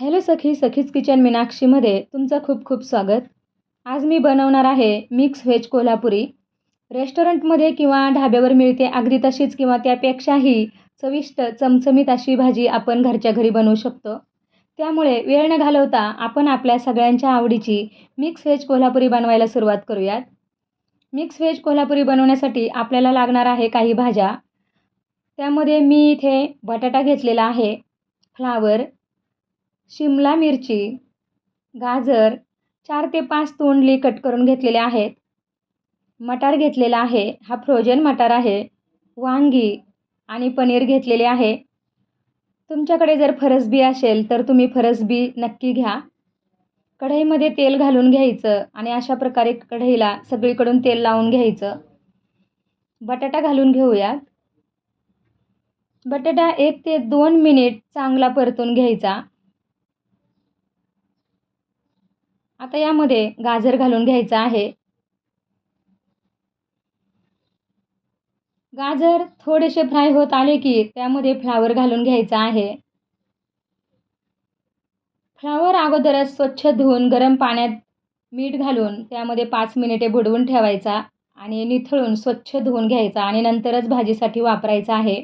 Hello सखी सखीज kitchen मीनाक्षीमध्ये तुमचं खूप खूप स्वागत. आज मी बनवणार आहे मिक्स व्हेज कोल्हापुरी. रेस्टॉरंटमध्ये किंवा ढाब्यावर मिळते अगदी तशीच किंवा त्यापेक्षाही चविष्ट चमचमीत अशी भाजी आपण घरच्या घरी बनवू शकतो. त्यामुळे वेळ न घालवता आपण आपल्या सगळ्यांच्या आवडीची मिक्स व्हेज कोल्हापुरी बनवायला सुरुवात करूयात. मिक्स व्हेज कोल्हापुरी बनवण्यासाठी आपल्याला लागणार आहे काही भाज्या. त्यामध्ये मी इथे बटाटा घेतलेला आहे फ्लावर शिमला मिरची गाजर चार ते पाच तोंडली कट करून घेतलेले आहेत. मटार घेतलेला आहे. हा फ्रोजन मटार आहे. वांगी आणि पनीर घेतलेले आहे. तुमच्याकडे जर फरसबी असेल तर तुम्ही फरसबी नक्की घ्या. कढईमध्ये तेल घालून घ्यायचं आणि अशा प्रकारे कढईला सगळीकडून तेल लावून घ्यायचं. बटाटा घालून घेऊयात. बटाटा एक ते दोन मिनिट चांगला परतून घ्यायचा. आता यामध्ये गाजर घालून घ्यायचं आहे. गाजर थोडेसे फ्राय होत आले की त्यामध्ये फ्लावर घालून घ्यायचा आहे. फ्लावर अगोदरच स्वच्छ धुवून गरम पाण्यात मीठ घालून त्यामध्ये पाच मिनिटे बुडवून ठेवायचा आणि निथळून स्वच्छ धुवून घ्यायचा आणि नंतरच भाजीसाठी वापरायचा आहे.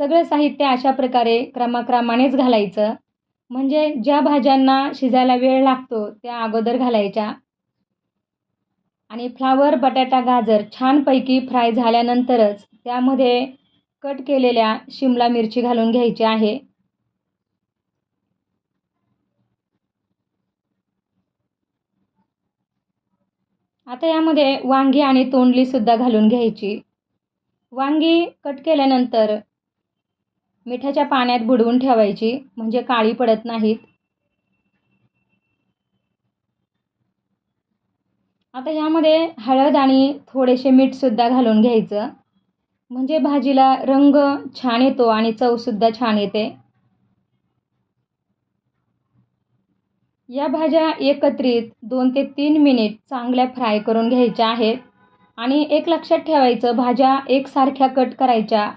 सगळं साहित्य अशा प्रकारे क्रमाक्रमानेच घालायचं. म्हणजे ज्या भाज्यांना शिजायला वेळ लागतो त्या अगोदर घालायच्या. आणि फ्लावर बटाटा गाजर छानपैकी फ्राय झाल्यानंतरच त्यामध्ये कट केलेल्या शिमला मिरची घालून घ्यायची आहे. आता यामध्ये वांगी आणि तोंडलीसुद्धा घालून घ्यायची. वांगी कट केल्यानंतर मिठाच्या पाण्यात बुडवून ठेवायची म्हणजे काळी पडत नाहीत. आता यामध्ये हळद आणि थोडेसे मीठसुद्धा घालून घ्यायचं. म्हणजे भाजीला रंग छान येतो आणि चवसुद्धा छान येते. या भाज्या एकत्रित दोन ते तीन मिनिट चांगल्या फ्राय करून घ्यायच्या आहेत. आणि एक लक्षात ठेवायचं भाज्या एकसारख्या कट करायच्या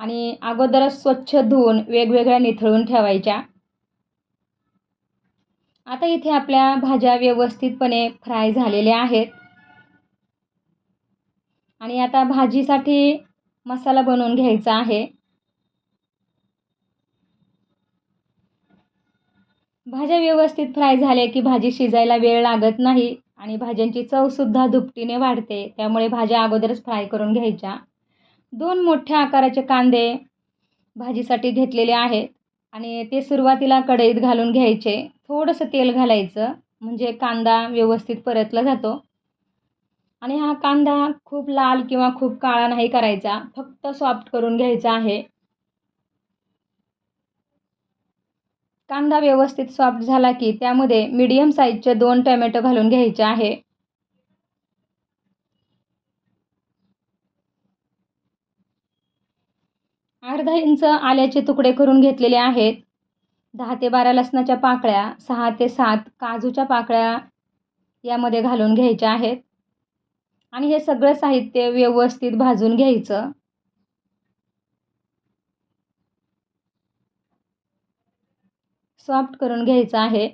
आणि अगोदरच स्वच्छ धुवून वेगवेगळ्या निथळून ठेवायच्या. आता इथे आपल्या भाज्या व्यवस्थितपणे फ्राय झालेल्या आहेत. आणि आता भाजीसाठी मसाला बनवून घ्यायचा आहे. भाज्या व्यवस्थित फ्राय झाल्या की भाजी शिजायला वेळ लागत नाही आणि भाज्यांची चवसुद्धा दुपटीने वाढते. त्यामुळे भाज्या अगोदरच फ्राय करून घ्यायच्या. दोन मोठ्या आकाराचे कांदे भाजीसाठी घेतलेले आहेत. आणि ते सुरुवातीला कढईत घालून घ्यायचे. थोडंसं तेल घालायचं. म्हणजे कांदा व्यवस्थित परतला जातो. आणि हा कांदा खूप लाल किंवा खूप काळा नाही करायचा. फक्त सॉफ्ट करून घ्यायचा आहे. कांदा व्यवस्थित सॉफ्ट झाला की त्यामध्ये मीडियम साईजचे दोन टोमॅटो घालून घ्यायचे आहे. अर्धा इंच आल्याचे तुकडे करून घेतलेले आहेत. दहा ते बारा लसणाच्या पाकळ्या सहा ते सात काजूच्या पाकळ्या यामध्ये घालून घ्यायच्या आहेत. आणि हे सगळं साहित्य व्यवस्थित भाजून घ्यायचं. सॉफ्ट करून घ्यायचं आहे.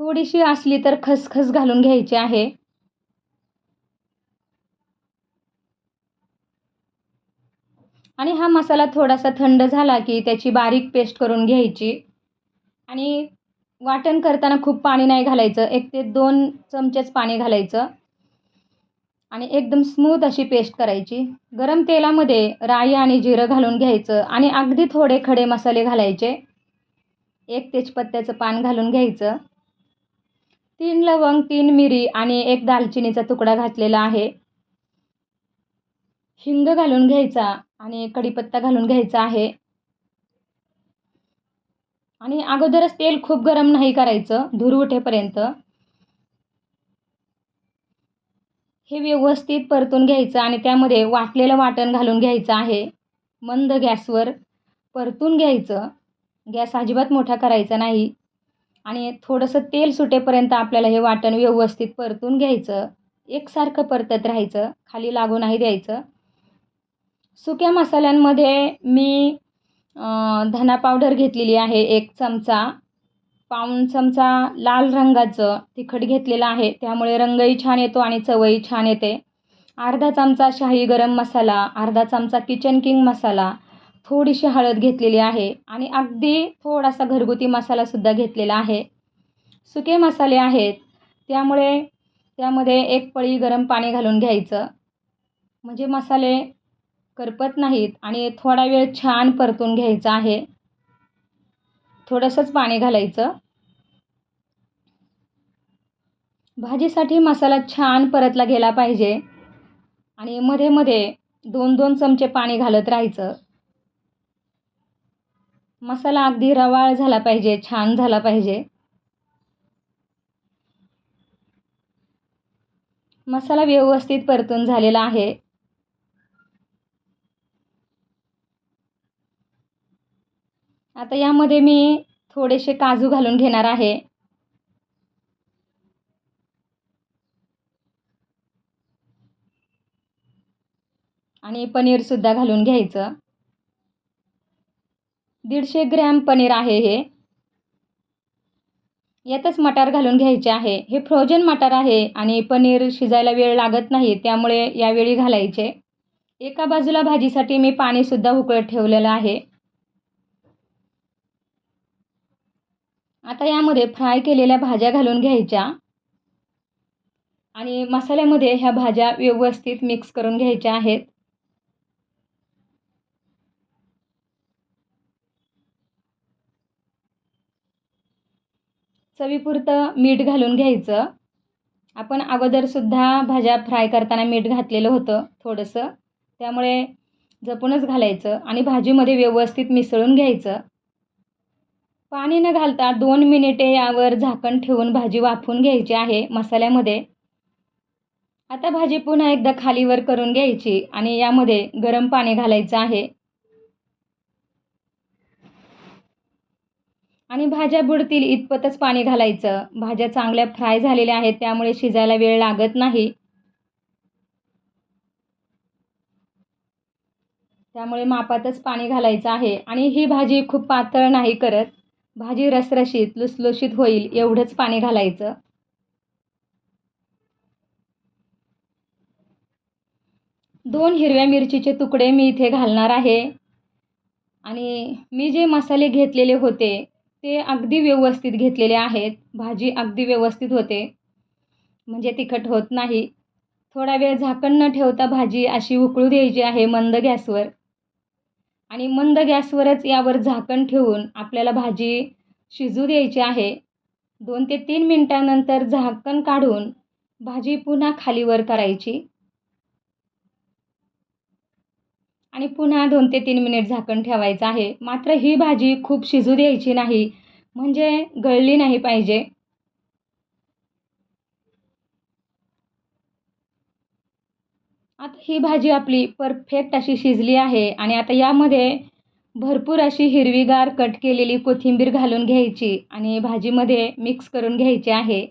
थोडीशी असली तर खसखस घालून घ्यायची आहे. आणि हा मसाला थोडासा थंड झाला की त्याची बारीक पेस्ट करून घ्यायची. आणि वाटण करताना खूप पाणी नाही घालायचं. एक ते दोन चमचेच पाणी घालायचं. आणि एकदम स्मूथ अशी पेस्ट करायची. गरम तेलामध्ये राई आणि जिरं घालून घ्यायचं आणि अगदी थोडे खडे मसाले घालायचे. एक तेजपत्त्याचं पान घालून घ्यायचं. तीन लवंग तीन मिरी आणि एक दालचिनीचा तुकडा घातलेला आहे. हिंग घालून घ्यायचा आणि कढीपत्ता घालून घ्यायचा आहे. आणि अगोदरच तेल खूप गरम नाही करायचं धूर उठेपर्यंत. हे व्यवस्थित परतून घ्यायचं आणि त्यामध्ये वाटलेलं वाटण घालून घ्यायचं आहे. मंद गॅसवर परतून घ्यायचं. गॅस अजिबात मोठा करायचा नाही. आणि थोडंसं तेल सुटेपर्यंत आपल्याला हे वाटण व्यवस्थित परतून घ्यायचं. एकसारखं परतत राहायचं. खाली लागू नाही द्यायचं. सुक्या मसाल्यांमध्ये मी धना पावडर घेतलेली आहे एक चमचा. पाऊण चमचा लाल रंगाचं तिखट घेतलेलं आहे त्यामुळे रंगही छान येतो आणि चवही छान येते. अर्धा चमचा शाही गरम मसाला अर्धा चमचा किचन किंग मसाला थोडीशी हळद घेतलेली आहे आणि अगदी थोडासा घरगुती मसालासुद्धा घेतलेला आहे. सुके मसाले आहेत त्यामुळे त्यामध्ये एक पळी गरम पाणी घालून घ्यायचं. म्हणजे मसाले करपत नाहीत आणि थोडा वेळ छान परतून घ्यायचा आहे. थोडंसंच पाणी घालायचं. भाजीसाठी मसाला छान परतला गेला पाहिजे आणि मध्ये मध्ये दोन दोन चमचे पाणी घालत राहायचं. मसाला अगदी रवाळ झाला पाहिजे छान झाला पाहिजे. मसाला व्यवस्थित परतून झालेला आहे. आता यामध्ये मी थोडेसे काजू घालून घेणार आहे. आणि पनीरसुद्धा घालून घ्यायचं. दीडशे ग्रॅम पनीर आहे हे. यातच मटार घालून घ्यायचे आहे. हे फ्रोजन मटार आहे आणि पनीर शिजायला वेळ लागत नाही त्यामुळे यावेळी घालायचे. एका बाजूला भाजीसाठी मी पाणीसुद्धा उकळत ठेवलेलं आहे. आता यामध्ये फ्राय केलेल्या भाज्या घालून घ्यायच्या. आणि मसाल्यामध्ये ह्या भाज्या व्यवस्थित मिक्स करून घ्यायच्या आहेत. चवीपुरतं मीठ घालून घ्यायचं. आपण अगोदरसुद्धा भाज्या फ्राय करताना मीठ घातलेलं होतं थोडंसं. त्यामुळे जपूनच घालायचं आणि भाजीमध्ये व्यवस्थित मिसळून घ्यायचं. पाणी न घालता दोन मिनिटे यावर झाकण ठेवून भाजी वाफवून घ्यायची आहे मसाल्यामध्ये. आता भाजी पुन्हा एकदा खालीवर करून घ्यायची आणि यामध्ये गरम पाणी घालायचं आहे. आणि भाज्या बुडतील इतपतच पाणी घालायचं. भाज्या चांगल्या फ्राय झालेल्या आहेत त्यामुळे शिजायला वेळ लागत नाही. त्यामुळे मापातच पाणी घालायचं आहे. आणि ही भाजी खूप पातळ नाही करत. भाजी रसरशीत लुसलुशीत होईल एवढंच पाणी घालायचं. दोन हिरव्या मिरचीचे तुकडे मी इथे घालणार आहे. आणि मी जे मसाले घेतलेले होते ते अगदी व्यवस्थित घेतलेले आहेत. भाजी अगदी व्यवस्थित होते. म्हणजे तिखट होत नाही. थोडा वेळ झाकण न ठेवता भाजी अशी उकळू द्यायची आहे मंद गॅसवर. आणि मंद गॅसवरच यावर झाकण ठेवून आपल्याला भाजी शिजू द्यायची आहे. दोन ते तीन मिनटानंतर झाकण काढून भाजी पुन्हा खालीवर करायची. आणि पुन्हा दोन ते तीन मिनिट झाकण ठेवायचं आहे. मात्र ही भाजी खूप शिजू द्यायची नाही. म्हणजे गळली नाही पाहिजे. आता ही भाजी आपली परफेक्ट अशी शिजली आहे आणि आता यामध्ये भरपूर अशी हिरवीगार कट केलेली कोथिंबीर घालून घ्यायची आणि भाजीमध्ये मिक्स करून घ्यायची आहे.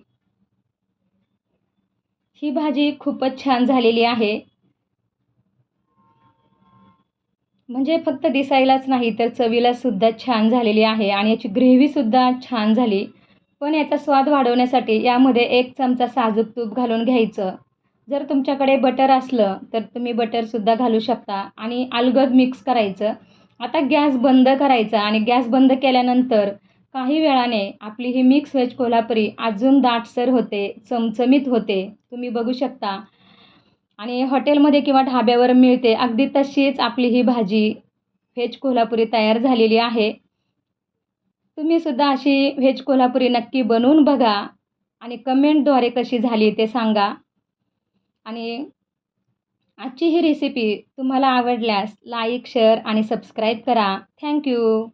ही भाजी खूपच छान झालेली आहे. म्हणजे फक्त दिसायलाच नाही तर चवीलासुद्धा छान झालेली आहे आणि याची ग्रेव्हीसुद्धा छान झाली. पण याचा स्वाद वाढवण्यासाठी यामध्ये एक चमचा साजूक तूप घालून घ्यायचं. जर तुमच्याकडे बटर असलं तर तुम्ही बटरसुद्धा घालू शकता. आणि अलगद मिक्स करायचं. आता गॅस बंद करायचा आणि गॅस बंद केल्यानंतर काही वेळाने आपली ही मिक्स व्हेज कोल्हापुरी अजून दाटसर होते चमचमीत होते. तुम्ही बघू शकता. आणि हॉटेलमध्ये किंवा ढाब्यावर मिळते. अगदी तशीच आपली ही भाजी व्हेज कोल्हापुरी तयार झालेली आहे. तुम्हीसुद्धा अशी व्हेज कोल्हापुरी नक्की बनवून बघा आणि कमेंटद्वारे कशी झाली ते सांगा. आणि आजची ही रेसिपी तुम्हाला आवडल्यास लाईक शेअर आणि सबस्क्राईब करा. Thank you